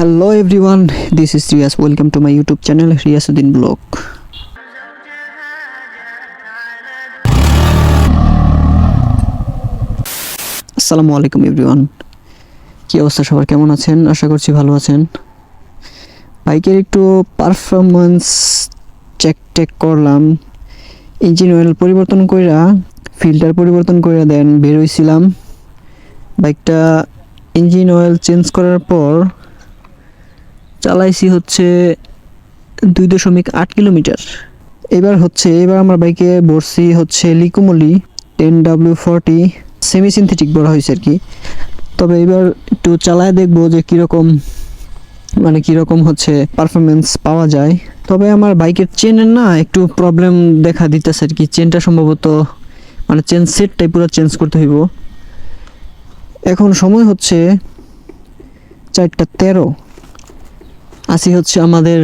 hello everyone, this is Riyas welcome to my YouTube channel Riyasuddin blog. আসসালামু আলাইকুম everyone কি অবস্থা সবার? কেমন আছেন? আশা করছি ভালো আছেন। বাইকের একটু পারফরমেন্স চেক টেক করলাম। ইঞ্জিন অয়েল পরিবর্তন কইরা ফিল্টার পরিবর্তন কইরা দেন, বের হইছিলাম। বাইকটা ইঞ্জিন অয়েল চেঞ্জ করার পর চালাইছি হচ্ছে দুই দশমিক আট কিলোমিটার। এবার হচ্ছে, এবার আমার বাইকে বসছি হচ্ছে Liqui Moly ten W forty semi synthetic বলা হয়েছে আর কি তবে এবার একটু চালায় দেখব যে কীরকম মানে কীরকম হচ্ছে পারফরমেন্স পাওয়া যায়। তবে আমার বাইকের চেনের না একটু প্রবলেম দেখা দিতেছে আর কি চেনটা সম্ভবত মানে চেন সেটটাই পুরো চেঞ্জ করতে হইব। এখন সময় হচ্ছে চারটা তেরো। আসি হচ্ছে আমাদের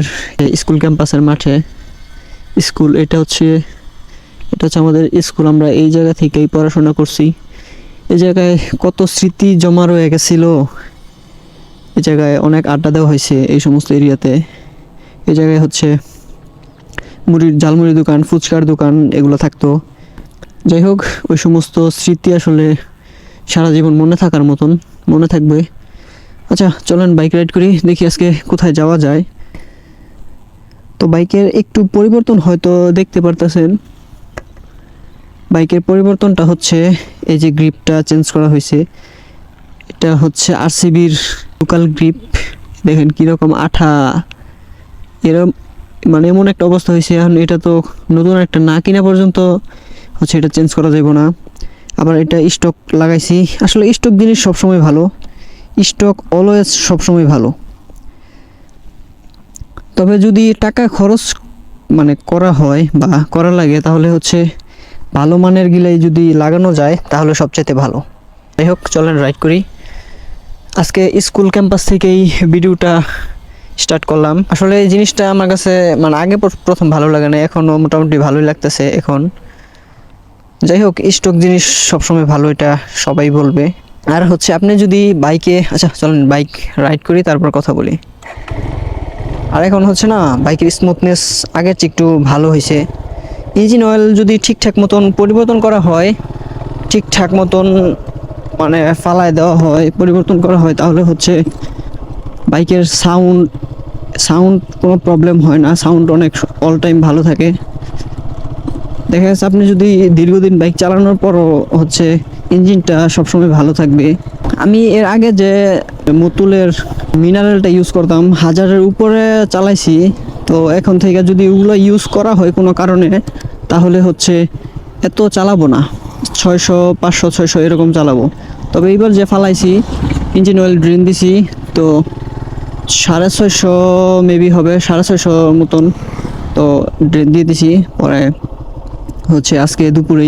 স্কুল ক্যাম্পাসের মাঠে। স্কুল, এটা হচ্ছে এটা হচ্ছে আমাদের স্কুল। আমরা এই জায়গা থেকেই পড়াশোনা করছি। এই জায়গায় কত স্মৃতি জমা রয়ে গেছিল। এই জায়গায় অনেক আড্ডা দেওয়া হয়েছে এই সমস্ত এরিয়াতে। এই জায়গায় হচ্ছে মুড়ির, ঝালমুড়ির দোকান, ফুচকার দোকান, এগুলো থাকতো। যাই হোক, ওই সমস্ত স্মৃতি আসলে সারা জীবন মনে থাকার মতন, মনে থাকবে। আচ্ছা চলেন বাইক রাইড করি, দেখি আজকে কোথায় যাওয়া যায়। তো বাইকের একটু পরিবর্তন হয়তো দেখতে পারতেছেন। বাইকের পরিবর্তনটা হচ্ছে এই যে গ্রিপটা চেঞ্জ করা হয়েছে। এটা হচ্ছে আরসিবির লোকাল গ্রিপ দেখেন কীরকম আঠা। এরকম মানে এমন একটা অবস্থা হয়েছে, এখন এটা তো নতুন একটা না কিনা পর্যন্ত হচ্ছে এটা চেঞ্জ করা যাবে না। আবার এটা স্টক লাগাইছি। আসলে স্টক জিনিস সবসময় ভালো। স্টক অলওয়েজ সবসময় ভালো। তবে যদি টাকা খরচ মানে করা হয় বা করা লাগে, তাহলে হচ্ছে ভালো মানের গিলাই যদি লাগানো যায়, তাহলে সবচেয়ে ভালো। যাই হোক, চলেন রাইড করি। আজকে স্কুল ক্যাম্পাস থেকেই ভিডিওটা স্টার্ট করলাম। আসলে এই জিনিসটা আমার কাছে মানে আগে প্রথম ভালো লাগে না এখনও মোটামুটি ভালোই লাগতেছে এখন। যাই হোক, স্টক জিনিস সবসময় ভালো, এটা সবাই বলবে। আর হচ্ছে আপনি যদি বাইকে আচ্ছা চলেন বাইক রাইড করি, তারপর কথা বলি। আর এখন হচ্ছে না বাইকের স্মুথনেস আগের চেয়ে একটু ভালো হয়েছে। ইঞ্জিন অয়েল যদি ঠিকঠাক মতন পরিবর্তন করা হয়, ঠিকঠাক মতন মানে ফালায় দেওয়া হয়, পরিবর্তন করা হয়, তাহলে হচ্ছে বাইকের সাউন্ড সাউন্ড কোনো প্রবলেম হয় না। সাউন্ড অনেক অল টাইম ভালো থাকে। দেখা যাচ্ছে আপনি যদি দীর্ঘদিন বাইক চালানোর পরও হচ্ছে ইঞ্জিনটা সবসময় ভালো থাকবে। আমি এর আগে যে মতুলের মিনারেলটা ইউজ করতাম, হাজারের উপরে চালাইছি। তো এখন থেকে যদি ওগুলো ইউজ করা হয় কোনো কারণে, তাহলে হচ্ছে এত চালাবো না। ছয়শো, পাঁচশো, ছয়শো এরকম চালাবো। তবে এইবার যে ফালাইছি ইঞ্জিন অয়েল ড্রেন দিছি, তো সাড়ে ছয়শো মেবি হবে, সাড়ে ছয়শো মতন তো ড্রেন দিয়ে দিছি। পরে হচ্ছে আজকে দুপুরে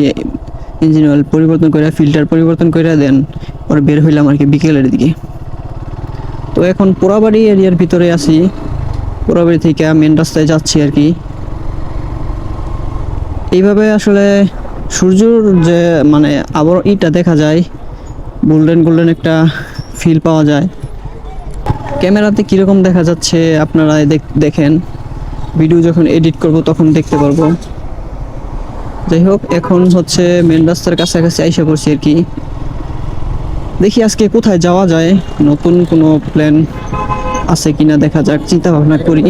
ইঞ্জিন অয়েল পরিবর্তন করে ফিল্টার পরিবর্তন করে দেন, পরে বের হইলাম আর কি বিকেলের দিকে। তো এখন পোড়াবাড়ি এরিয়ার ভিতরে আছি। পোড়াবাড়ি থেকে মেন রাস্তায় যাচ্ছি আর কি। এইভাবে আসলে সূর্যর যে মানে আবার ইটা দেখা যায় গোল্ডেন গোল্ডেন একটা ফিল পাওয়া যায়। ক্যামেরাতে কীরকম দেখা যাচ্ছে আপনারা দেখ- দেখেন। ভিডিও যখন এডিট করব তখন দেখতে পারব। যাই হোক, এখন হচ্ছে মেন রাস্তার কাছাকাছি আইসা পড়ছি আর কি। দেখি আজকে কোথায় যাওয়া যায়, নতুন কোনো প্ল্যান আছে কিনা দেখা যাক চিন্তা ভাবনা করি।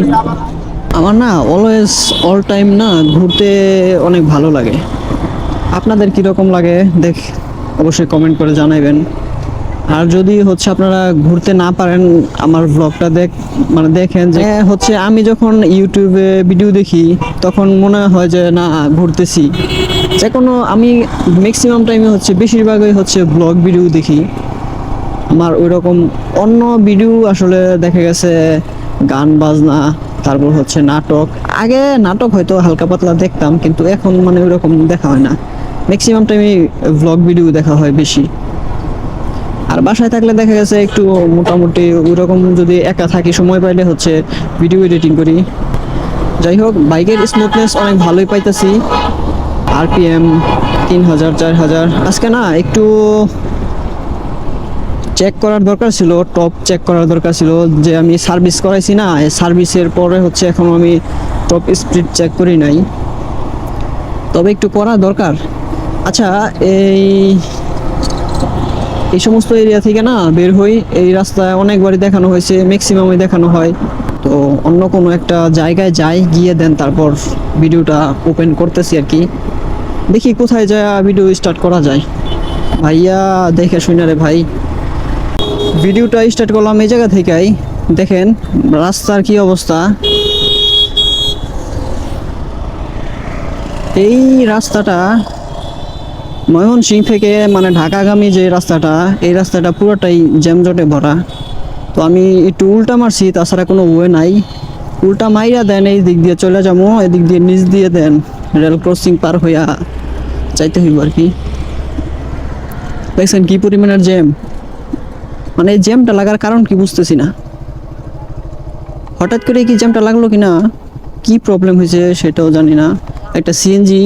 আমার না অলওয়েজ অল টাইম না ঘুরতে অনেক ভালো লাগে। আপনাদের কীরকম লাগে দেখ, অবশ্যই কমেন্ট করে জানাবেন আর যদি হচ্ছে আপনারা ঘুরতে না পারেন আমার ব্লগটা দেখ মানে দেখেন যে হচ্ছে আমি যখন ইউটিউবে ভিডিও দেখি, তখন মনে হয় যে, না, ঘুরতেছি। যে কোনো, আমি ম্যাক্সিমাম টাইমে হচ্ছে বেশিরভাগই হচ্ছে ব্লগ ভিডিও দেখি। আমার ওই রকম অন্য ভিডিও আসলে দেখা গেছে, গান, বাজনা, তারপর হচ্ছে নাটক। আগে নাটক হয়তো হালকা পাতলা দেখতাম, কিন্তু এখন মানে ওই রকম দেখা হয় না। ম্যাক্সিমাম টাইমে ব্লগ ভিডিও দেখা হয় বেশি। আর বাসায় থাকলে দেখা গেছে একটু মোটামুটি ওইরকম যদি একা থাকি, সময় পাইলে হচ্ছে ভিডিও এডিটিং করি। যাই হোক, বাইকের স্মুথনেস অনেক ভালোই পাইতেছি। আরপিএম তিন হাজার, চার হাজার। আজকে না একটু চেক করার দরকার ছিল টপ চেক করার দরকার ছিল। যে আমি সার্ভিস করাইছি না সার্ভিসের পরে হচ্ছে এখনও আমি টপ স্পিড চেক করি নাই। তবে একটু করা দরকার। আচ্ছা এই এই সমস্ত এরিয়া থেকে না বের হই। এই রাস্তায় অনেকবারই দেখানো হয়েছে ম্যাক্সিমামই দেখানো হয়। তো অন্য কোনো একটা জায়গায় যাই, গিয়ে দেন তারপর ভিডিওটা ওপেন করতেছি আর কি। দেখি কোথায় যায় ভিডিও স্টার্ট করা যায়। ভাইয়া, দেখে শুনে রে ভাই। ভিডিওটা স্টার্ট করলাম এই জায়গা থেকেই। দেখেন, রাস্তার কি অবস্থা। এই রাস্তাটা ময়মনসিং থেকে মানে ঢাকাগামী যে রাস্তাটা, এই রাস্তাটা পুরোটাই জ্যামজটে ভরা। তো আমি একটু উল্টা মারছি, তাছাড়া কোনো ওয়ে নাই। উল্টা মাইরা দেন, এই দিক দিয়ে চলে যাব, এদিক দিয়ে নিচ দিয়ে দেন, রেল ক্রসিং পার হইয়া চাইতে হইব আর কি। দেখছেন কি পরিমাণের জ্যাম? মানে এই জ্যামটা লাগার কারণ কি বুঝতেছি না। হঠাৎ করে কি জ্যামটা লাগল কি না কী প্রবলেম হয়েছে সেটাও জানি না। একটা সিএনজি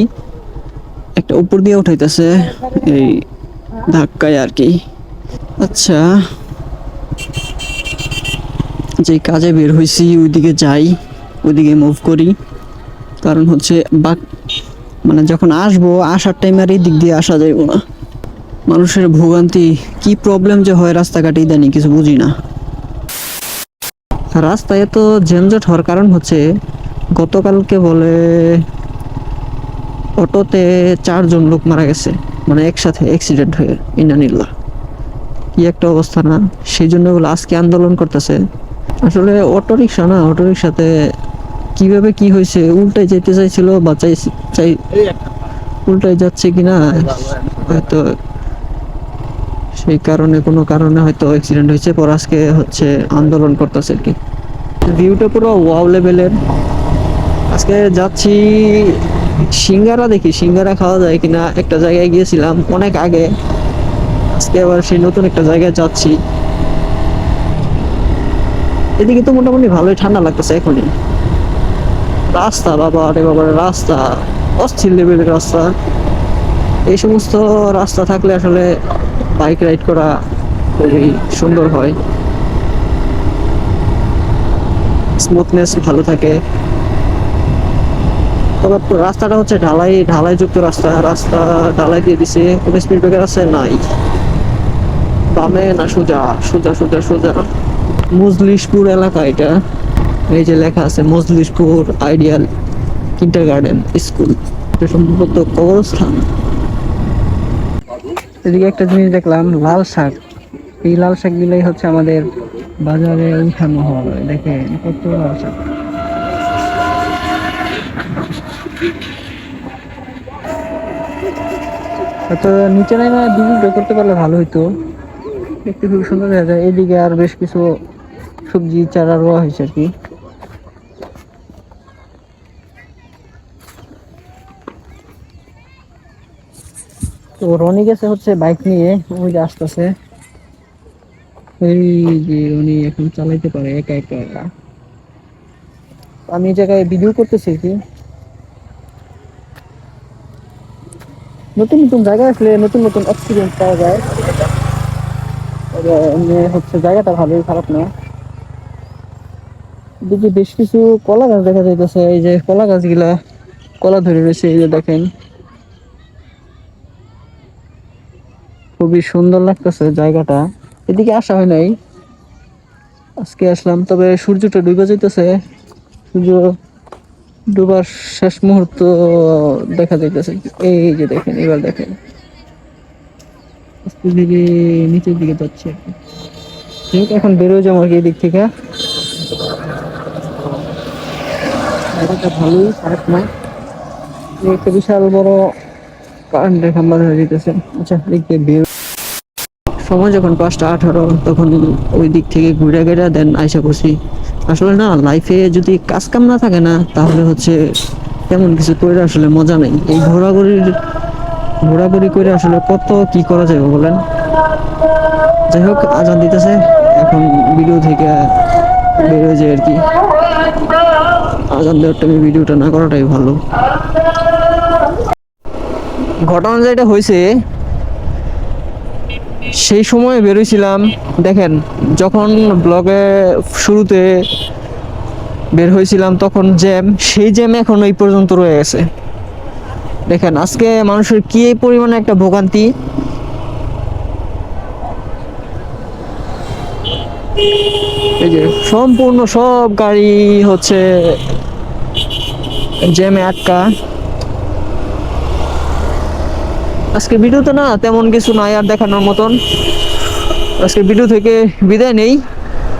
একটা উপর দিয়ে উঠাইতেছে। এই ধাক্কায় আর কি। আচ্ছা। যে কাজে বের হয়েছি ওইদিকে যাই, ওইদিকে মুভ করি। কারণ হচ্ছে বাক মানে যখন আসব, আসার টাইম আর এই দিক দিয়ে আসা যাইব না। মানুষের ভোগান্তি, কি প্রবলেম যে হয় রাস্তাঘাটে ইদানি কিছু বুঝি না। রাস্তায় এত জ্যামজট হওয়ার কারণ হচ্ছে গতকালকে বলে অটোতে চারজন লোক মারা গেছে মানে একসাথে অ্যাক্সিডেন্ট হয়ে ইনানিল্লা কি একটা অবস্থা না? সেই জন্য বলে আজকে আন্দোলন করতেছে। আসলে অটো রিক্সা না অটো রিক্সাতে কীভাবে কি হয়েছে উল্টাই যেতে চাইছিল বা চাই চাই উল্টাই যাচ্ছে কিনা, হয়তো সেই কারণে, কোনো কারণে হয়তো অ্যাক্সিডেন্ট হয়েছে, পর আজকে হচ্ছে আন্দোলন করতেছে আর কি। ভিউটা পুরো ওয়াও লেভেলের আজকে যাচ্ছি সিঙ্গারা দেখি সিঙ্গারা খাওয়া যায় কিনা একটা জায়গায় গিয়েছিলাম অনেক আগে। আজকে আবার সেই নতুন একটা জায়গায় যাচ্ছি। এদিকে তো মোটামুটি ভালোই ঠান্ডা লাগতেছে এখনই। রাস্তা বাবা রে, রাস্তা অস্থির লেভেলের রাস্তা। এই সমস্ত রাস্তা থাকলে আসলে বাইক রাইড করা খুবই সুন্দর হয়। স্মুথনেস ভালো থাকে। তবে রাস্তাটা হচ্ছে ঢালাই ঢালাই যুক্ত রাস্তা। রাস্তা ঢালাই দিয়ে দিছে। কোনো স্পিড ব্রেকার আছে? নাই। বামে না সোজা? সোজা সোজা সোজা। মজলিশপুর এলাকা এটা। এই যে লেখা আছে, Majlishpur ideal kindergarten school. এটা সম্ভবত কবরস্থান। এদিকে একটা জিনিস দেখলাম, লাল শাক। এই লাল শাক গুলাই হচ্ছে আমাদের বাজারে উঠানো হয়। দেখেন, কত লাল শাক। নিচে নাই না ডিজিটাল করতে পারলে ভালো হইতো। দেখতে খুব সুন্দর দেখা যায়। এদিকে আর বেশ কিছু সবজি, চারা রোয়া হয়েছে আর কি। তো রনি গেছে হচ্ছে বাইক নিয়ে, ওই যে আসতেছে। এই যে উনি এখন চালাইতে পারে, একা একা। একা আমি জায়গায় ভিডিও করতেছি কি। নতুন নতুন জায়গা আসলে নতুন নতুন এক্সপিরিয়েন্স পাওয়া যায়। হচ্ছে জায়গাটা ভালোই, খারাপ না। এদিকে বেশ কিছু কলা গাছ দেখা যাইতেছে, এই যে কলা গাছগুলা, কলা ধরে রয়েছে, এই যে দেখেন। খুবই সুন্দর লাগতেছে জায়গাটা। এদিকে আসা হয় নাই। আজকে আসলাম, তবে সূর্যটা ডুবে যাইতেছে। সূর্য ডুবার শেষ মুহূর্ত দেখা যাইতেছে। এই যে দেখেন, এবার দেখেন। ধীরে নিচের দিকে যাচ্ছে আর কি। যাই এখন বেরোয় যাব আর কি এই দিক থেকে ভালোই, খারাপ একটা বিশাল বড় আচ্ছা বের সময় যখন পাঁচটা আঠারো, তখন ওই দিক থেকে ঘুরে ঘুরে দেন আইসা বসি আসলে না লাইফে যদি কাজ কাম না থাকে না, তাহলে হচ্ছে তেমন কিছু করে আসলে মজা নেই। এই ঘোরাঘুরির, ঘোরাঘুরি করে আসলে কত কি করা যাবে বলেন? যাই হোক, আজান দিতেছে, এখন ভিডিও থেকে বেরোয় যায় আর কি। আজান দেওয়ার টাইমে ভিডিওটা না করাটাই ভালো। ঘটনা যেটা হয়েছে সেই সময় বেরোইছিলাম, দেখেন, যখন ব্লগে শুরুতে বের হয়েছিলাম, তখন জ্যাম সেই জ্যাম এখন এই পর্যন্ত রয়ে গেছে। দেখেন, আজকে মানুষের কি এই পরিমাণে একটা ভোগান্তি? এই যে, সম্পূর্ণ সব গাড়ি হচ্ছে জ্যামে আটকা। আজকে ভিডিওতে না তেমন কিছু নাই আর দেখানোর মতন। আজকে ভিডিও থেকে বিদায় নেই।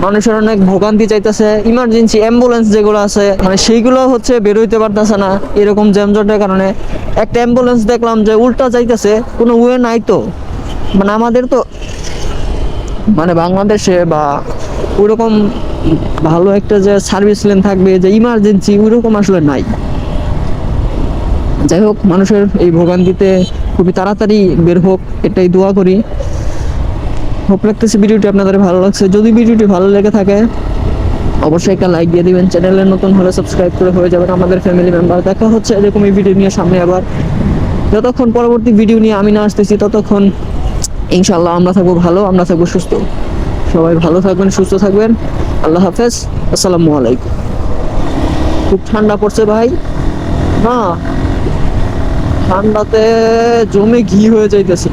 মানুষের অনেক ভোগান্তি চাইতেছে ইমার্জেন্সি অ্যাম্বুলেন্স যেগুলো আছে মানে সেইগুলো হচ্ছে বেরোইতে পারতেছে না এরকম জ্যামজটের কারণে। একটা অ্যাম্বুলেন্স দেখলাম যে উল্টা যাইতেছে, কোনো ওয়ে নাই তো। মানে আমাদের তো মানে বাংলাদেশে বা ওরকম ভালো একটা যে সার্ভিস লেন থাকবে, যে ইমার্জেন্সি ওইরকম আসলে নাই। যাই হোক, মানুষের এই ভোগান্তিতে খুবই তাড়াতাড়ি বের হোক, এটাই দোয়া করি। হোপ লাগতেছে ভিডিওটি আপনাদের ভালো লাগছে। যদি ভিডিওটি ভালো লেগে থাকে, অবশ্যই একটা লাইক দিয়ে দিবেন। চ্যানেলে নতুন হলে সাবস্ক্রাইব করে হয়ে যাবেন আমাদের ফ্যামিলি মেম্বার। দেখা হচ্ছে এরকম এই ভিডিও নিয়ে সামনে আবার। যতক্ষণ পরবর্তী ভিডিও নিয়ে আমি না আসতেছি, ততক্ষণ ইনশাল্লাহ আমরা থাকব ভালো, আমরা থাকব সুস্থ। সবাই ভালো থাকবেন, সুস্থ থাকবেন। আল্লাহ হাফেজ। আসসালামু আলাইকুম। খুব ঠান্ডা পড়ছে ভাই। না। ঠান্ডাতে জমে ঘি হয়ে যাইতেছে।